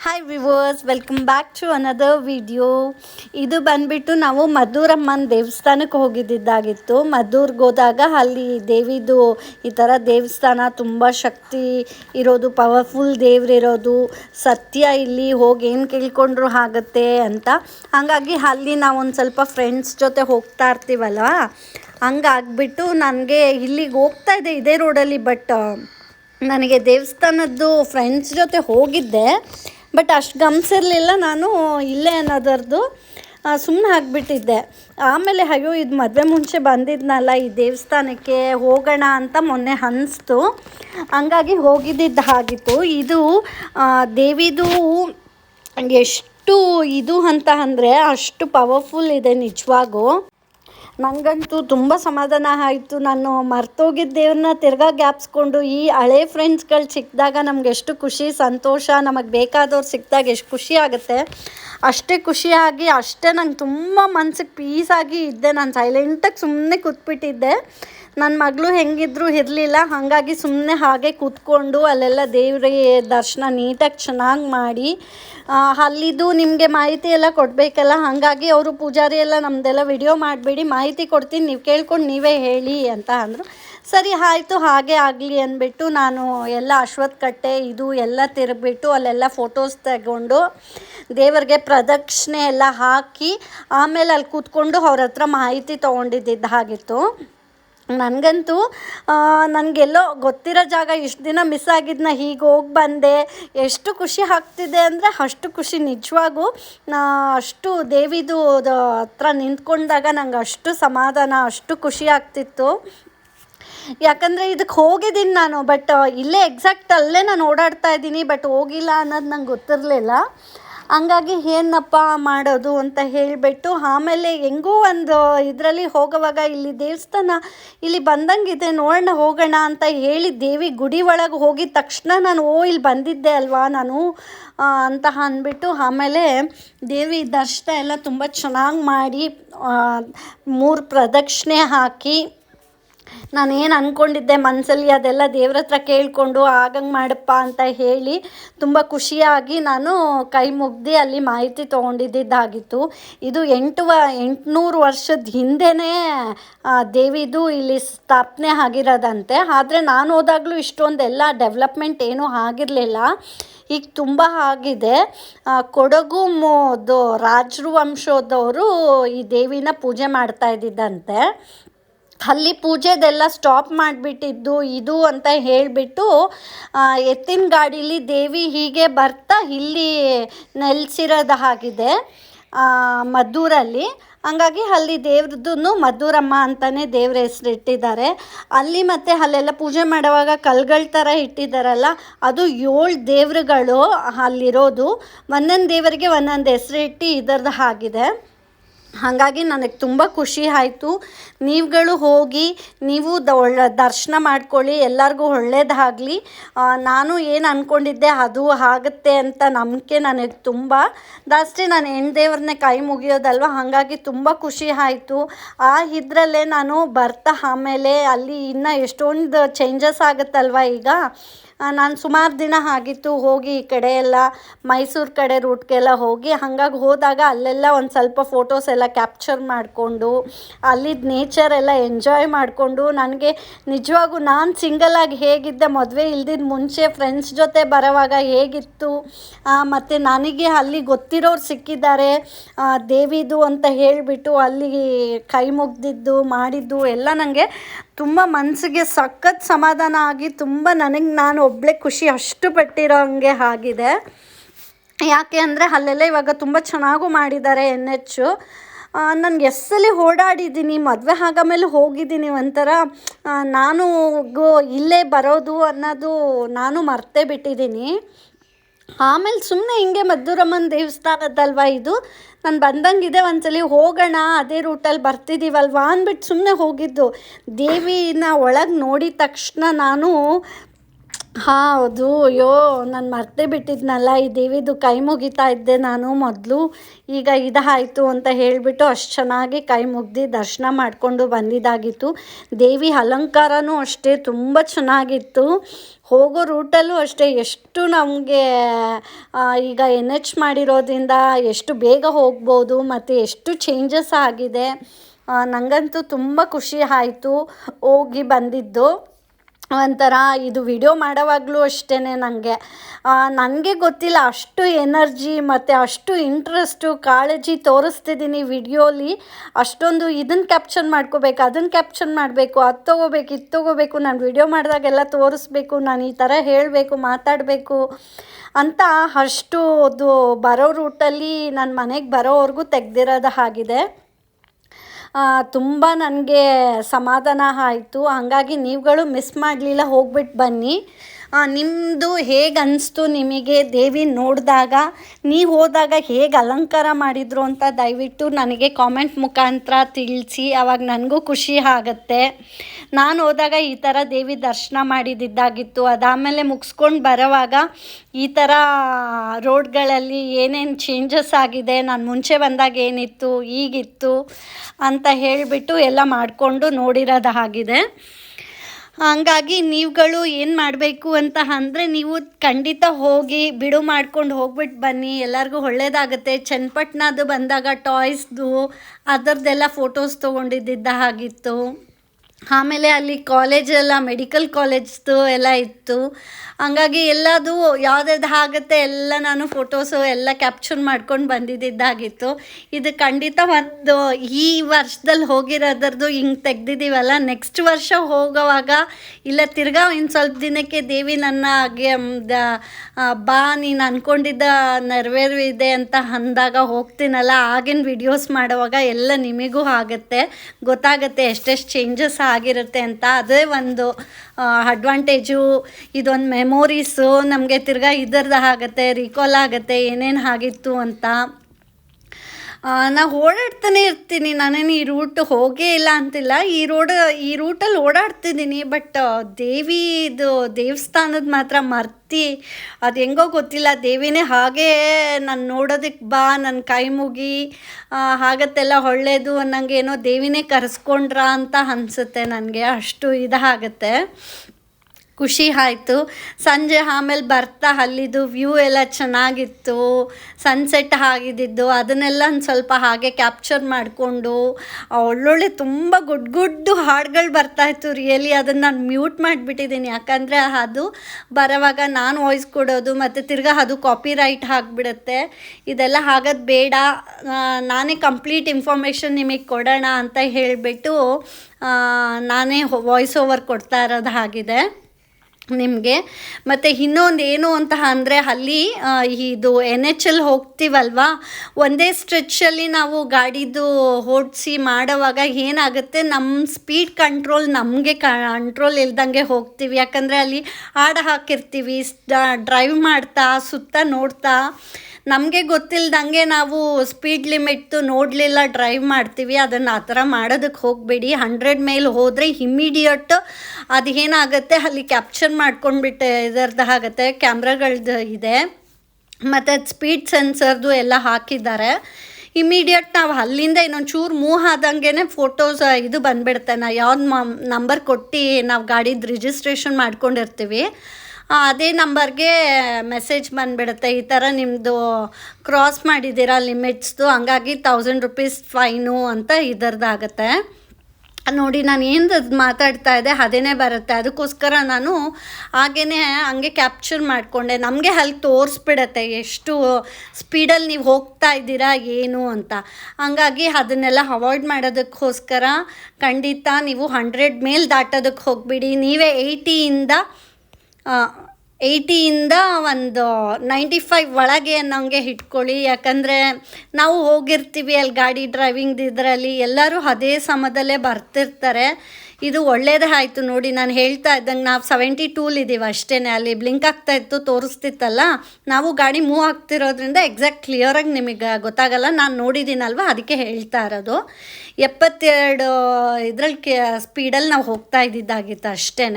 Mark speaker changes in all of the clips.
Speaker 1: Hi viewers welcome back to another video ಇದು ಬಂದ್ಬಿಟ್ಟು ನಾವು ಮದ್ದೂರಮ್ಮನ ದೇವಸ್ಥಾನಕ್ಕೆ ಹೋಗಿದ್ದಿದ್ದಾಗಿತ್ತು. ಮದ್ದೂರ್ಗೆ ಹೋದಾಗ ಅಲ್ಲಿ ದೇವಿದು ಈ ಥರ ದೇವಸ್ಥಾನ ತುಂಬ ಶಕ್ತಿ ಇರೋದು ಪವರ್ಫುಲ್ ದೇವ್ರಿರೋದು ಸತ್ಯ ಇಲ್ಲಿ ಹೋಗಿ ಏನು ಕೇಳ್ಕೊಂಡ್ರು ಆಗುತ್ತೆ ಅಂತ. ಹಾಗಾಗಿ ಅಲ್ಲಿ ನಾವು ಸ್ವಲ್ಪ ಫ್ರೆಂಡ್ಸ್ ಜೊತೆ ಹೋಗ್ತಾ ಇರ್ತೀವಲ್ಲ ಹಂಗಾಗ್ಬಿಟ್ಟು ನನಗೆ ಇಲ್ಲಿಗೆ ಹೋಗ್ತಾ ಇದೆ ಇದೇ ರೋಡಲ್ಲಿ ಬಟ್ ನನಗೆ ದೇವಸ್ಥಾನದ್ದು ಫ್ರೆಂಡ್ಸ್ ಜೊತೆ ಹೋಗಿದ್ದೆ. ಬಟ್ ಅಷ್ಟು ಗಮನಿಸಿರ್ಲಿಲ್ಲ ನಾನು ಇಲ್ಲೇ ಅನ್ನೋದರದ್ದು ಸುಮ್ಮನೆ ಹಾಕ್ಬಿಟ್ಟಿದ್ದೆ ಆಮೇಲೆ ಅಯ್ಯೋ, ಇದು ಮದುವೆ ಮುಂಚೆ ಬಂದಿದ್ನಲ್ಲ, ಈ ದೇವಸ್ಥಾನಕ್ಕೆ ಹೋಗೋಣ ಅಂತ ಮೊನ್ನೆ ಅನಿಸ್ತು. ಹಂಗಾಗಿ ಹೋಗಿದ್ದಿದ್ದು ಆಗಿತ್ತು ಇದು ದೇವಿದು ಎಷ್ಟು ಇದು ಅಂತ ಅಂದರೆ ಅಷ್ಟು ಪವರ್ಫುಲ್ ಇದೆ ನಿಜವಾಗೂ. ನನಗಂತೂ ತುಂಬ ಸಮಾಧಾನ ಆಯಿತು. ನಾನು ಮರ್ತೋಗಿದ್ದ ದೇವ್ರನ್ನ ತಿರ್ಗಾ ಗ್ಯಾಪ್ಸ್ಕೊಂಡು ಈ ಹಳೆ ಫ್ರೆಂಡ್ಸ್ಗಳು ಸಿಕ್ಕಿದಾಗ ನಮ್ಗೆ ಎಷ್ಟು ಖುಷಿ, ಸಂತೋಷ, ನಮಗೆ ಬೇಕಾದವ್ರು ಸಿಕ್ಕಿದಾಗ ಎಷ್ಟು ಖುಷಿ ಆಗುತ್ತೆ. ಅಷ್ಟೇ ಖುಷಿಯಾಗಿ ಅಷ್ಟೇ ನಂಗೆ ತುಂಬ ಮನ್ಸಿಗೆ ಪೀಸಾಗಿ ಇದ್ದೆ. ನಾನು ಸೈಲೆಂಟಾಗಿ ಸುಮ್ಮನೆ ಕೂತ್ಬಿಟ್ಟಿದ್ದೆ. ನನ್ನ ಮಗಳು ಹೆಂಗಿದ್ರು ಇರಲಿಲ್ಲ, ಹಾಗಾಗಿ ಸುಮ್ಮನೆ ಹಾಗೆ ಕೂತ್ಕೊಂಡು ಅಲ್ಲೆಲ್ಲ ದೇವ್ರ ದರ್ಶನ ನೀಟಾಗಿ ಚೆನ್ನಾಗಿ ಮಾಡಿ ಅಲ್ಲಿದು ನಿಮಗೆ ಮಾಹಿತಿ ಎಲ್ಲ ಕೊಡಬೇಕಲ್ಲ, ಹಾಗಾಗಿ ಅವರು ಪೂಜಾರಿ ಎಲ್ಲ ನಮ್ಮದೆಲ್ಲ ವಿಡಿಯೋ ಮಾಡಿಬಿಡಿ, ಮಾಹಿತಿ ಕೊಡ್ತೀನಿ, ನೀವು ಕೇಳ್ಕೊಂಡು ನೀವೇ ಹೇಳಿ ಅಂತ ಅಂದರು. ಸರಿ, ಆಯಿತು, ಹಾಗೆ ಆಗಲಿ ಅಂದ್ಬಿಟ್ಟು ನಾನು ಎಲ್ಲ ಅಶ್ವತ್ ಕಟ್ಟೆ ಇದು ಎಲ್ಲ ತಿರುಗಿಬಿಟ್ಟು ಅಲ್ಲೆಲ್ಲ ಫೋಟೋಸ್ ತಗೊಂಡು ದೇವರಿಗೆ ಪ್ರದಕ್ಷಿಣೆ ಎಲ್ಲ ಹಾಕಿ, ಆಮೇಲೆ ಅಲ್ಲಿ ಕೂತ್ಕೊಂಡು ಅವ್ರ ಹತ್ರ ಮಾಹಿತಿ ತೊಗೊಂಡಿದ್ದಿದ್ದು ಹಾಗಿತ್ತು. ನನಗಂತೂ ನನಗೆಲ್ಲೋ ಗೊತ್ತಿರೋ ಜಾಗ ಇಷ್ಟು ದಿನ ಮಿಸ್ ಆಗಿದ್ದನ್ನ ಹೀಗೆ ಹೋಗಿ ಬಂದೆ. ಎಷ್ಟು ಖುಷಿ ಆಗ್ತಿದೆ ಅಂದರೆ ಅಷ್ಟು ಖುಷಿ. ನಿಜವಾಗೂ ಅಷ್ಟು ದೇವಿದು ಹತ್ರ ನಿಂತ್ಕೊಂಡಾಗ ನಂಗೆ ಅಷ್ಟು ಸಮಾಧಾನ, ಅಷ್ಟು ಖುಷಿ ಆಗ್ತಿತ್ತು. ಯಾಕಂದರೆ ಇದಕ್ಕೆ ಹೋಗಿದ್ದೀನಿ ನಾನು, ಬಟ್ ಇಲ್ಲೇ ಎಕ್ಸಾಕ್ಟ್ ಅಲ್ಲೇ ನಾನು ಓಡಾಡ್ತಾ ಇದ್ದೀನಿ, ಬಟ್ ಹೋಗಿಲ್ಲ ಅನ್ನೋದು ನಂಗೆ ಗೊತ್ತಿರಲಿಲ್ಲ. ಹಂಗಾಗಿ ಏನಪ್ಪ ಮಾಡೋದು ಅಂತ ಹೇಳಿಬಿಟ್ಟು ಆಮೇಲೆ ಹೆಂಗೂ ಒಂದು ಇದರಲ್ಲಿ ಹೋಗುವಾಗ ಇಲ್ಲಿ ದೇವಸ್ಥಾನ ಇಲ್ಲಿ ಬಂದಂಗಿದೆ, ನೋಡೋಣ, ಹೋಗೋಣ ಅಂತ ಹೇಳಿ ದೇವಿ ಗುಡಿ ಒಳಗೆ ಹೋಗಿದ ತಕ್ಷಣ ನಾನು, ಓ, ಇಲ್ಲಿ ಬಂದಿದ್ದೆ ಅಲ್ವಾ ನಾನು ಅಂತ ಅಂದ್ಬಿಟ್ಟು ಆಮೇಲೆ ದೇವಿ ದರ್ಶನ ಎಲ್ಲ ತುಂಬ ಚೆನ್ನಾಗಿ ಮಾಡಿ ಮೂರು ಪ್ರದಕ್ಷಿಣೆ ಹಾಕಿ ನಾನು ಏನು ಅಂದ್ಕೊಂಡಿದ್ದೆ ಮನಸ್ಸಲ್ಲಿ ಅದೆಲ್ಲ ದೇವ್ರ ಹತ್ರ ಕೇಳಿಕೊಂಡು ಆಗಂಗೆ ಮಾಡಪ್ಪ ಅಂತ ಹೇಳಿ ತುಂಬ ಖುಷಿಯಾಗಿ ನಾನು ಕೈ ಮುಗ್ದು ಅಲ್ಲಿ ಮಾಹಿತಿ ತೊಗೊಂಡಿದ್ದಾಗಿತ್ತು ಇದು ಎಂಟು ವ, ಎಂಟುನೂರು ವರ್ಷದ ಹಿಂದೆನೇ ದೇವಿದು ಇಲ್ಲಿ ಸ್ಥಾಪನೆ ಆಗಿರೋದಂತೆ. ಆದರೆ ನಾನು ಹೋದಾಗಲೂ ಇಷ್ಟೊಂದೆಲ್ಲ ಡೆವಲಪ್ಮೆಂಟ್ ಏನೂ ಆಗಿರಲಿಲ್ಲ. ಈಗ ತುಂಬ ಆಗಿದೆ. ಕೊಡಗು ಮೋದು ರಾಜರು ವಂಶದವರು ಈ ದೇವಿನ ಪೂಜೆ ಮಾಡ್ತಾ ಇದ್ದಿದ್ದಂತೆ. ಅಲ್ಲಿ ಪೂಜೆದೆಲ್ಲ ಸ್ಟಾಪ್ ಮಾಡಿಬಿಟ್ಟಿದ್ದು ಇದು ಅಂತ ಹೇಳಿಬಿಟ್ಟು ಎತ್ತಿನ ಗಾಡೀಲಿ ದೇವಿ ಹೀಗೆ ಬರ್ತಾ ಇಲ್ಲಿ ನೆಲೆಸಿರೋದು ಆಗಿದೆ ಆ, ಮದ್ದೂರಲ್ಲಿ. ಹಂಗಾಗಿ ಅಲ್ಲಿ ದೇವ್ರದ್ದು ಮದ್ದೂರಮ್ಮ ಅಂತಲೇ ದೇವ್ರ ಹೆಸರಿಟ್ಟಿದ್ದಾರೆ ಅಲ್ಲಿ ಮತ್ತು ಅಲ್ಲೆಲ್ಲ ಪೂಜೆ ಮಾಡುವಾಗ ಕಲ್ಗಳ ಥರ ಇಟ್ಟಿದ್ದಾರಲ್ಲ ಅದು ಏಳು ದೇವ್ರುಗಳು ಅಲ್ಲಿರೋದು. ಒಂದೊಂದು ದೇವರಿಗೆ ಒಂದೊಂದು ಹೆಸರಿಟ್ಟು ಇದರದ್ದು ಆಗಿದೆ ಹಾಗಾಗಿ ನನಗೆ ತುಂಬ ಖುಷಿ ಆಯಿತು. ನೀವುಗಳು ಹೋಗಿ, ನೀವು ದ ಒಳ್ಳೆ ದರ್ಶನ ಮಾಡ್ಕೊಳ್ಳಿ, ಎಲ್ಲರಿಗೂ ಒಳ್ಳೆಯದಾಗಲಿ ನಾನು ಏನು ಅಂದ್ಕೊಂಡಿದ್ದೆ ಅದು ಆಗುತ್ತೆ ಅಂತ ನಂಬಿಕೆ ನನಗೆ ತುಂಬ. ಜಾಸ್ತಿ ನಾನು ಹೆಣ್ಣು ದೇವ್ರನ್ನೇ ಕೈ ಮುಗಿಯೋದಲ್ವ, ಹಾಗಾಗಿ ತುಂಬ ಖುಷಿ ಆಯಿತು. ಆ ಇದರಲ್ಲೇ ನಾನು ಬರ್ತಾ ಆಮೇಲೆ ಅಲ್ಲಿ ಇನ್ನೂ ಎಷ್ಟೊಂದು ಚೇಂಜಸ್ ಆಗುತ್ತಲ್ವ ಈಗ? ನಾನು ಸುಮಾರು ದಿನ ಆಗಿತ್ತು ಹೋಗಿ ಈ ಕಡೆ ಎಲ್ಲ, ಮೈಸೂರು ಕಡೆ ರೂಟ್ಗೆಲ್ಲ ಹೋಗಿ, ಹಾಗಾಗಿ ಹೋದಾಗ ಅಲ್ಲೆಲ್ಲ ಒಂದು ಸ್ವಲ್ಪ ಫೋಟೋಸ್ ಎಲ್ಲ ಕ್ಯಾಪ್ಚರ್ ಮಾಡಿಕೊಂಡು ಅಲ್ಲಿದ್ದ ನೇಚರ್ ಎಲ್ಲ ಎಂಜಾಯ್ ಮಾಡಿಕೊಂಡು, ನನಗೆ ನಿಜವಾಗೂ ನಾನು ಸಿಂಗಲಾಗಿ ಹೇಗಿದ್ದೆ, ಮದುವೆ ಇಲ್ದಿದ್ದ ಮುಂಚೆ ಫ್ರೆಂಡ್ಸ್ ಜೊತೆ ಬರೋವಾಗ ಹೇಗಿತ್ತು ಮತ್ತು ನನಗೆ ಅಲ್ಲಿ ಗೊತ್ತಿರೋರು ಸಿಕ್ಕಿದ್ದಾರೆ ದೇವಿದು ಅಂತ ಹೇಳಿಬಿಟ್ಟು ಅಲ್ಲಿ ಕೈ ಮುಗ್ದಿದ್ದು, ಮಾಡಿದ್ದು ಎಲ್ಲ ನನಗೆ ತುಂಬ ಮನಸ್ಸಿಗೆ ಸಖತ್ ಸಮಾಧಾನ ಆಗಿ ತುಂಬ ನನಗೆ ನಾನು ಒಬ್ಬಳೇ ಖುಷಿ ಅಷ್ಟು ಪಟ್ಟಿರೋ ಹಂಗೆ ಆಗಿದೆ. ಯಾಕೆ ಅಂದರೆ ಅಲ್ಲೆಲ್ಲ ಇವಾಗ ತುಂಬ ಚೆನ್ನಾಗೂ ಮಾಡಿದ್ದಾರೆ ಎನ್ ಎಚ್ಚು ನಾನು ಎಸ್ಸಲ್ಲಿ ಓಡಾಡಿದ್ದೀನಿ, ಮದುವೆ ಆಗೋಮೇಲೆ ಹೋಗಿದ್ದೀನಿ ಒಂಥರ ನಾನು ಇಲ್ಲೇ ಬರೋದು ಅನ್ನೋದು ನಾನು ಮರ್ತೇ ಬಿಟ್ಟಿದ್ದೀನಿ. ಆಮೇಲೆ ಸುಮ್ಮನೆ ಹಿಂಗೆ ಮದ್ದೂರಮ್ಮನ ದೇವಸ್ಥಾನದಲ್ವಾ ಇದು? ನಾನು ಬಂದಂಗಿದೆ ಒಂದ್ಸಲಿ ಹೋಗೋಣ, ಅದೇ ರೂಟಲ್ಲಿ ಬರ್ತಿದ್ದೀವಲ್ವಾ ಅಂದ್ಬಿಟ್ಟು ಸುಮ್ಮನೆ ಹೋಗಿದ್ದು. ದೇವಿನ ಒಳಗೆ ನೋಡಿದ ತಕ್ಷಣ ನಾನು ಹೌದು. ಅಯ್ಯೋ, ನಾನು ಮರ್ತೇ ಬಿಟ್ಟಿದ್ನಲ್ಲ, ಈ ದೇವಿದು ಕೈ ಮುಗಿತಾ ಇದ್ದೆ ನಾನು ಮೊದಲು. ಈಗ ಇದಾಯಿತು ಅಂತ ಹೇಳಿಬಿಟ್ಟು ಅಷ್ಟು ಚೆನ್ನಾಗಿ ಕೈ ಮುಗ್ದು ದರ್ಶನ ಮಾಡಿಕೊಂಡು ಬಂದಿದ್ದಾಗಿತ್ತು. ದೇವಿ ಅಲಂಕಾರನೂ ಅಷ್ಟೇ, ತುಂಬ ಚೆನ್ನಾಗಿತ್ತು. ಹೋಗೋ ರೂಟಲ್ಲೂ ಅಷ್ಟೇ, ಎಷ್ಟು ನಮಗೆ ಈಗ ಎನ್ ಎಚ್ ಮಾಡಿರೋದ್ರಿಂದ ಎಷ್ಟು ಬೇಗ ಹೋಗ್ಬೋದು ಮತ್ತು ಎಷ್ಟು ಚೇಂಜಸ್ ಆಗಿದೆ ನನಗಂತೂ ತುಂಬ ಖುಷಿ ಆಯಿತು ಹೋಗಿ ಬಂದಿದ್ದು. ಒಂಥರ ಇದು ವಿಡಿಯೋ ಮಾಡೋವಾಗಲೂ ಅಷ್ಟೇ ನನಗೆ ನನಗೆ ಗೊತ್ತಿಲ್ಲ ಅಷ್ಟು ಎನರ್ಜಿ ಮತ್ತು ಅಷ್ಟು ಇಂಟ್ರೆಸ್ಟು ಕಾಳಜಿ ತೋರಿಸ್ತಿದ್ದೀನಿ ವಿಡಿಯೋಲಿ ಅಷ್ಟೊಂದು ಇದನ್ನು ಕ್ಯಾಪ್ಚರ್ ಮಾಡ್ಕೋಬೇಕು ಅದನ್ನು ಕ್ಯಾಪ್ಚರ್ ಮಾಡಬೇಕು, ಅದು ತೊಗೋಬೇಕು, ಇದು ತೊಗೋಬೇಕು, ನಾನು ವಿಡಿಯೋ ಮಾಡಿದಾಗೆಲ್ಲ ತೋರಿಸ್ಬೇಕು, ನಾನು ಈ ಥರ ಹೇಳಬೇಕು, ಮಾತಾಡಬೇಕು ಅಂತ ಅಷ್ಟು ಅದು ಬರೋ ರೂಟಲ್ಲಿ ನನ್ನ ಮನೆಗೆ ಬರೋವರೆಗೂ ತೆಗ್ದಿರೋದು ಆಗಿದೆ ತುಂಬ ನನಗೆ ಸಮಾಧಾನ ಆಯಿತು. ಹಾಗಾಗಿ ನೀವುಗಳು ಮಿಸ್ ಮಾಡಲಿಲ್ಲ ಹೋಗ್ಬಿಟ್ಟು ಬನ್ನಿ. ನಿಮ್ಮದು ಹೇಗೆ ಅನಿಸ್ತು ನಿಮಗೆ ದೇವಿ ನೋಡಿದಾಗ? ನೀವು ಹೋದಾಗ ಹೇಗೆ ಅಲಂಕಾರ ಮಾಡಿದ್ರು ಅಂತ ದಯವಿಟ್ಟು ನನಗೆ ಕಾಮೆಂಟ್ ಮುಖಾಂತರ ತಿಳಿಸಿ, ಅವಾಗ ನನಗೂ ಖುಷಿ ಆಗುತ್ತೆ. ನಾನು ಹೋದಾಗ ಈ ಥರ ದೇವಿ ದರ್ಶನ ಮಾಡಿದ್ದಿದ್ದಾಗಿತ್ತು ಅದಾದಮೇಲೆ ಮುಗಿಸ್ಕೊಂಡು ಬರೋವಾಗ ಈ ಥರ ರೋಡ್ಗಳಲ್ಲಿ ಏನೇನು ಚೇಂಜಸ್ ಆಗಿದೆ, ನಾನು ಮುಂಚೆ ಬಂದಾಗ ಏನಿತ್ತು, ಈಗಿತ್ತು ಅಂತ ಹೇಳಿಬಿಟ್ಟು ಎಲ್ಲ ಮಾಡಿಕೊಂಡು ನೋಡಿರೋದು ಆಗಿದೆ ಹಂಗಾಗಿ ನೀವುಗಳು ಏನು ಮಾಡಬೇಕು ಅಂತ ಅಂದರೆ ನೀವು ಖಂಡಿತ ಹೋಗಿ ಬಿಡು ಮಾಡ್ಕೊಂಡು ಹೋಗ್ಬಿಟ್ಟು ಬನ್ನಿ. ಎಲ್ಲರಿಗೂ ಒಳ್ಳೇದಾಗುತ್ತೆ. ಚನ್ನಪಟ್ಟಣದು ಬಂದಾಗ ಟಾಯ್ಸ್ದು ಅದರದ್ದೆಲ್ಲ ಫೋಟೋಸ್ ತೊಗೊಂಡಿದ್ದಿದ್ದ ಹಾಗಿತ್ತು. ಆಮೇಲೆ ಅಲ್ಲಿ ಕಾಲೇಜೆಲ್ಲ ಮೆಡಿಕಲ್ ಕಾಲೇಜ್ದು ಎಲ್ಲ ಇತ್ತು. ಹಂಗಾಗಿ ಎಲ್ಲದು ಯಾವ್ದು ಆಗುತ್ತೆ ಎಲ್ಲ ನಾನು ಫೋಟೋಸು ಎಲ್ಲ ಕ್ಯಾಪ್ಚರ್ ಮಾಡ್ಕೊಂಡು ಬಂದಿದ್ದಿದ್ದಾಗಿತ್ತು. ಇದು ಖಂಡಿತ ಒಂದು ಈ ವರ್ಷದಲ್ಲಿ ಹೋಗಿರೋದ್ರದ್ದು ಹಿಂಗೆ ತೆಗ್ದಿದ್ದೀವಲ್ಲ ನೆಕ್ಸ್ಟ್ ವರ್ಷ ಹೋಗೋವಾಗ ಇಲ್ಲ ತಿರ್ಗಾ ಇನ್ನು ಸ್ವಲ್ಪ ದಿನಕ್ಕೆ ದೇವಿ ನನ್ನ ಬಾ, ನೀನು ಅಂದ್ಕೊಂಡಿದ್ದ ನೆರವೇರು ಇದೆ ಅಂತ ಅಂದಾಗ ಹೋಗ್ತೀನಲ್ಲ, ಆಗಿನ ವಿಡಿಯೋಸ್ ಮಾಡುವಾಗ ಎಲ್ಲ ನಿಮಗೂ ಆಗುತ್ತೆ, ಗೊತ್ತಾಗುತ್ತೆ ಎಷ್ಟೆಷ್ಟು ಚೇಂಜಸ್ ಆಗಿರುತ್ತೆ ಅಂತ ಅದೇ ಒಂದು ಅಡ್ವಾಂಟೇಜು ಇದೊಂದು ಮೆಮೊರೀಸು ನಮಗೆ ತಿರ್ಗಾ ಇದರದ್ದು ಆಗುತ್ತೆ ರಿಕಾಲ್ ಆಗುತ್ತೆ, ಏನೇನು ಆಗಿತ್ತು ಅಂತ. ನಾ ಓಡಾಡ್ತಾನೆ ಇರ್ತೀನಿ. ನಾನೇನು ಈ ರೂಟ್ ಹೋಗೇ ಇಲ್ಲ ಅಂತಿಲ್ಲ. ಈ ರೋಡ್ ಈ ರೂಟಲ್ಲಿ ಓಡಾಡ್ತಿದ್ದೀನಿ ಬಟ್ ದೇವಿದು ದೇವಸ್ಥಾನದ ಮಾತ್ರ ಮರ್ತಿ. ಅದು ಹೆಂಗೋ ಗೊತ್ತಿಲ್ಲ. ದೇವಿನೇ ಹಾಗೇ ನಾನು ನೋಡೋದಕ್ಕೆ ಬಾ ನನ್ನ ಕೈ ಮುಗಿ ಆಗತ್ತೆಲ್ಲ ಒಳ್ಳೇದು ಅನ್ನಂಗೆ ದೇವಿನೇ ಕರೆಸ್ಕೊಂಡ್ರ ಅಂತ ಅನಿಸುತ್ತೆ ನನಗೆ. ಅಷ್ಟು ಇದಾಗುತ್ತೆ. ಖುಷಿ ಆಯಿತು. ಸಂಜೆ ಆಮೇಲೆ ಬರ್ತಾ ಅಲ್ಲಿದ್ದು ವ್ಯೂ ಎಲ್ಲ ಚೆನ್ನಾಗಿತ್ತು. ಸನ್ಸೆಟ್ ಆಗಿದ್ದಿದ್ದು ಅದನ್ನೆಲ್ಲ ಒಂದು ಸ್ವಲ್ಪ ಹಾಗೆ ಕ್ಯಾಪ್ಚರ್ ಮಾಡಿಕೊಂಡು, ಒಳ್ಳೊಳ್ಳೆ ತುಂಬ ಗುಡ್ ಗುಡ್ ಹಾಡುಗಳು ಬರ್ತಾಯಿತ್ತು ರಿಯಲಿ ಅದನ್ನು ನಾನು ಮ್ಯೂಟ್ ಮಾಡಿಬಿಟ್ಟಿದ್ದೀನಿ ಯಾಕಂದರೆ ಅದು ಬರೋವಾಗ ನಾನು ವಾಯ್ಸ್ ಕೊಡೋದು ಮತ್ತು ತಿರ್ಗಾ ಅದು ಕಾಪಿ ರೈಟ್ ಆಗಿಬಿಡುತ್ತೆ. ಇದೆಲ್ಲ ಆಗೋದು ಬೇಡ. ನಾನೇ ಕಂಪ್ಲೀಟ್ ಇನ್ಫಾರ್ಮೇಷನ್ ನಿಮಗೆ ಕೊಡೋಣ ಅಂತ ಹೇಳಿಬಿಟ್ಟು ನಾನೇ ವಾಯ್ಸ್ ಓವರ್ ಕೊಡ್ತಾ ಇರೋದು ಆಗಿದೆ ನಿಮಗೆ. ಮತ್ತು ಇನ್ನೊಂದು ಏನು ಅಂತ ಅಂದರೆ ಅಲ್ಲಿ ಇದು ಎನ್ ಎಚ್ ಎಲ್ ಹೋಗ್ತೀವಲ್ವಾ? ಒಂದೇ ಸ್ಟ್ರೆಚ್ಚಲ್ಲಿ ನಾವು ಗಾಡಿದು ಓಡಿಸಿ ಮಾಡೋವಾಗ ಏನಾಗುತ್ತೆ? ನಮ್ಮ ಸ್ಪೀಡ್ ಕಂಟ್ರೋಲ್ ನಮಗೆ ಕಂಟ್ರೋಲ್ ಇಲ್ದಂಗೆ ಹೋಗ್ತೀವಿ. ಯಾಕಂದರೆ ಅಲ್ಲಿ ಹಾಡು ಹಾಕಿರ್ತೀವಿ ಡ್ರೈವ್ ಮಾಡ್ತಾ, ಸುತ್ತ ನೋಡ್ತಾ. ನಮಗೆ ಗೊತ್ತಿಲ್ದಂಗೆ ನಾವು ಸ್ಪೀಡ್ ಲಿಮಿಟ್ದು ನೋಡಲಿಲ್ಲ ಡ್ರೈವ್ ಮಾಡ್ತೀವಿ. ಅದನ್ನು ಆ ಥರ ಮಾಡೋದಕ್ಕೆ ಹೋಗಬೇಡಿ. ಹಂಡ್ರೆಡ್ ಮೇಲೆ ಹೋದರೆ ಇಮ್ಮಿಡಿಯಟ್ ಅದು ಏನಾಗುತ್ತೆ? ಅಲ್ಲಿ ಕ್ಯಾಪ್ಚರ್ ಮಾಡ್ಕೊಂಡ್ಬಿಟ್ಟೆ ಇದರದ್ದು ಆಗುತ್ತೆ. ಕ್ಯಾಮ್ರಾಗಳ್ದು ಇದೆ. ಮತ್ತು ಸ್ಪೀಡ್ ಸೆನ್ಸರ್ದು ಎಲ್ಲ ಹಾಕಿದ್ದಾರೆ. ಇಮಿಡಿಯೇಟ್ ನಾವು ಅಲ್ಲಿಂದ ಇನ್ನೊಂದು ಚೂರು ಮೂವ್ ಆದಂಗೆ ಫೋಟೋಸ್ ಇದು ಬಂದ್ಬಿಡುತ್ತೆ. ನಾ ಯಾವ್ದು ನಂಬರ್ ಕೊಟ್ಟು ನಾವು ಗಾಡಿದು ರಿಜಿಸ್ಟ್ರೇಷನ್ ಮಾಡ್ಕೊಂಡಿರ್ತೀವಿ. ಅದೇ ನಂಬರ್ಗೆ ಮೆಸೇಜ್ ಬಂದುಬಿಡುತ್ತೆ. ಈ ಥರ ನಿಮ್ಮದು ಕ್ರಾಸ್ ಮಾಡಿದ್ದೀರಾ ಲಿಮಿಟ್ಸ್ದು ಹಂಗಾಗಿ ತೌಸಂಡ್ ರುಪೀಸ್ ಫೈನು ಅಂತ ಇದರದ್ದಾಗತ್ತೆ. ನೋಡಿ, ನಾನು ಏನು ಮಾತಾಡ್ತಾ ಇದ್ದೆ, ಅದೇನೇ ಬರುತ್ತೆ. ಅದಕ್ಕೋಸ್ಕರ ನಾನು ಹಾಗೇ ಹಂಗೆ ಕ್ಯಾಪ್ಚರ್ ಮಾಡಿಕೊಂಡೆ. ನಮಗೆ ಅಲ್ಲಿ ತೋರಿಸ್ಬಿಡತ್ತೆ ಎಷ್ಟು ಸ್ಪೀಡಲ್ಲಿ ನೀವು ಹೋಗ್ತಾ ಇದ್ದೀರಾ, ಏನು ಅಂತ. ಹಂಗಾಗಿ ಅದನ್ನೆಲ್ಲ ಅವಾಯ್ಡ್ ಮಾಡೋದಕ್ಕೋಸ್ಕರ ಖಂಡಿತ ನೀವು ಹಂಡ್ರೆಡ್ ಮೇಲೆ ದಾಟೋದಕ್ಕೆ ಹೋಗ್ಬಿಡಿ. ನೀವೇ ಏಯ್ಟಿಯಿಂದ ಏಯ್ಟಿಯಿಂದ ಒಂದು ನೈಂಟಿ ಫೈವ್ ಒಳಗೆ ಅನ್ನೋಂಗೆ ಇಟ್ಕೊಳ್ಳಿ ಯಾಕಂದರೆ ನಾವು ಹೋಗಿರ್ತೀವಿ, ಅಲ್ಲಿ ಗಾಡಿ ಡ್ರೈವಿಂಗ್ ಇದರಲ್ಲಿ. ಎಲ್ಲರೂ ಅದೇ ಸಮಯದಲ್ಲೇ ಬರ್ತಿರ್ತಾರೆ. ಇದು ಒಳ್ಳೇದೇ ಆಯಿತು ನೋಡಿ. ನಾನು ಹೇಳ್ತಾ ಇದ್ದಂಗೆ ನಾವು ಸೆವೆಂಟಿ ಟೂಲಿದ್ದೀವಿ ಅಷ್ಟೇ ಅಲ್ಲಿ ಬ್ಲಿಂಕ್ ಆಗ್ತಾ ಇತ್ತು, ತೋರಿಸ್ತಿತ್ತಲ್ಲ. ನಾವು ಗಾಡಿ ಮೂವ್ ಆಗ್ತಿರೋದ್ರಿಂದ ಎಕ್ಸಾಕ್ಟ್ ಕ್ಲಿಯರಾಗಿ ನಿಮಗೆ ಗೊತ್ತಾಗಲ್ಲ. ನಾನು ನೋಡಿದ್ದೀನಲ್ವ? ಅದಕ್ಕೆ ಹೇಳ್ತಾ ಇರೋದು. ಎಪ್ಪತ್ತೆರಡು ಇದ್ರಲ್ಲಿ ಸ್ಪೀಡಲ್ಲಿ ನಾವು ಹೋಗ್ತಾ ಇದ್ದಿದ್ದಾಗಿತ್ತು ಅಷ್ಟೇ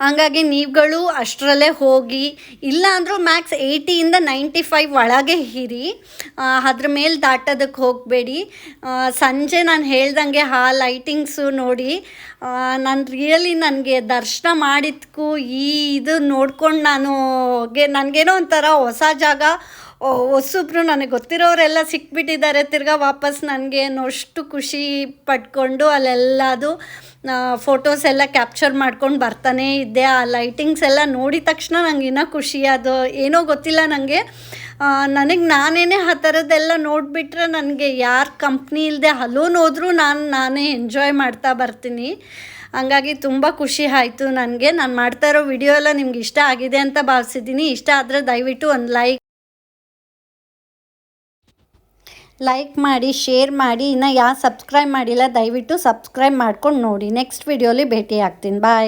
Speaker 1: ಹಂಗಾಗಿ ನೀವುಗಳು ಅಷ್ಟರಲ್ಲೇ ಹೋಗಿ, ಇಲ್ಲ ಅಂದರೂ ಮ್ಯಾಕ್ಸ್ ಏಯ್ಟಿಯಿಂದ ನೈಂಟಿ ಫೈವ್ ಒಳಗೆ ಹಿರಿ ಅದ್ರ ಮೇಲೆ ದಾಟೋದಕ್ಕೆ ಹೋಗಬೇಡಿ. ಸಂಜೆ ನಾನು ಹೇಳ್ದಂಗೆ ಆ ಲೈಟಿಂಗ್ಸು ನೋಡಿ ನಾನು ರಿಯಲಿ ನನಗೆ ದರ್ಶನ ಮಾಡಿದ್ಕು ಈ ಇದು ನೋಡ್ಕೊಂಡು ನಾನು ನನಗೇನೋ ಒಂಥರ ಹೊಸ ಜಾಗ ಹೊಸಬ್ರು ನನಗೆ ಗೊತ್ತಿರೋರೆಲ್ಲ ಸಿಕ್ಬಿಟ್ಟಿದ್ದಾರೆ. ತಿರ್ಗಾ ವಾಪಸ್ ನನಗೆ ಅನ್ನೋಷ್ಟು ಖುಷಿ ಪಟ್ಕೊಂಡು ಅಲ್ಲೆಲ್ಲದು ಫೋಟೋಸ್ ಎಲ್ಲ ಕ್ಯಾಪ್ಚರ್ ಮಾಡ್ಕೊಂಡು ಬರ್ತಾನೆ ಇದ್ದೆ. ಆ ಲೈಟಿಂಗ್ಸ್ ಎಲ್ಲ ನೋಡಿದ ತಕ್ಷಣ ನಂಗೆ ಇನ್ನೂ ಖುಷಿ. ಅದು ಏನೋ ಗೊತ್ತಿಲ್ಲ ನನಗೆ ನನಗೆ ನಾನೇನೇ ಆ ಥರದ್ದೆಲ್ಲ ನೋಡಿಬಿಟ್ರೆ ನನಗೆ ಯಾರ ಕಂಪ್ನಿ ಇಲ್ಲದೆ ಹಲೋನ್ ಹೋದರೂ ನಾನು, ನಾನೇ ಎಂಜಾಯ್ ಮಾಡ್ತಾ ಬರ್ತೀನಿ. ಹಂಗಾಗಿ ತುಂಬ ಖುಷಿ ಆಯಿತು. ನನಗೆ ನಾನು ಮಾಡ್ತಾ ಇರೋ ವಿಡಿಯೋ ಎಲ್ಲ ನಿಮ್ಗೆ ಇಷ್ಟ ಆಗಿದೆ ಅಂತ ಭಾವಿಸಿದ್ದೀನಿ. ಇಷ್ಟ ಆದರೆ ದಯವಿಟ್ಟು ಒಂದು ಲೈಕ್ ಲೈಕ್ ಮಾಡಿ ಶೇರ್ ಮಾಡಿ, ಇನ್ನು ಯಾರು ಸಬ್ಸ್ಕ್ರೈಬ್ ಮಾಡಿಲ್ಲ, ದಯವಿಟ್ಟು ಸಬ್ಸ್ಕ್ರೈಬ್ ಮಾಡ್ಕೊಂಡು ನೋಡಿ. ನೆಕ್ಸ್ಟ್ ವಿಡಿಯೋಲಿ ಭೇಟಿ ಆಗ್ತೀನಿ ಬಾಯ್